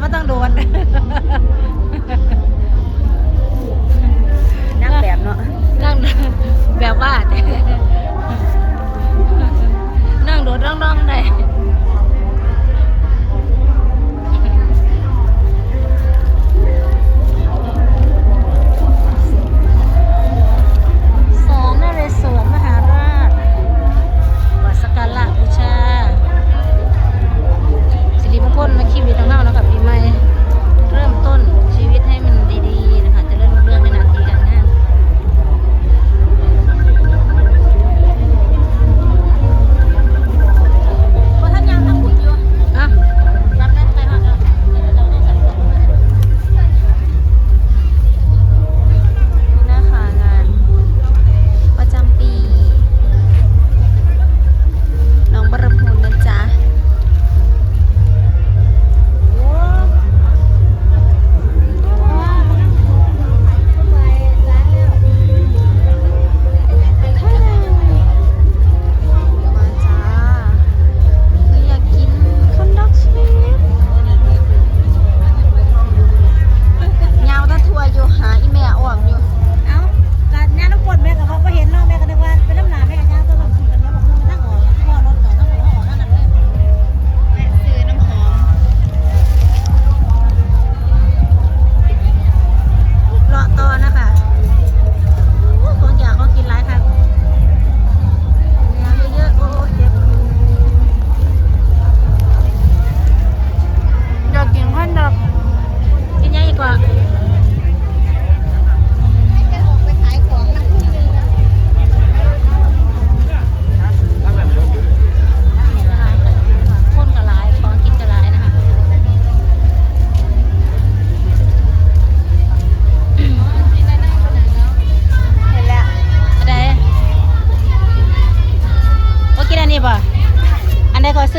ไม่ต้องโดนนั่งแบบเนาะนั่งแบบว่านั่งโดนร่องๆได้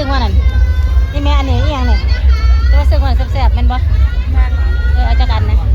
ซึ่งว่านั่นนี่แม่อันนี้อีหยังเนี่ยแต่ว่าซึ่งว่าแซ่บๆแม่นบ่แม่นเออเอาจักอันนะ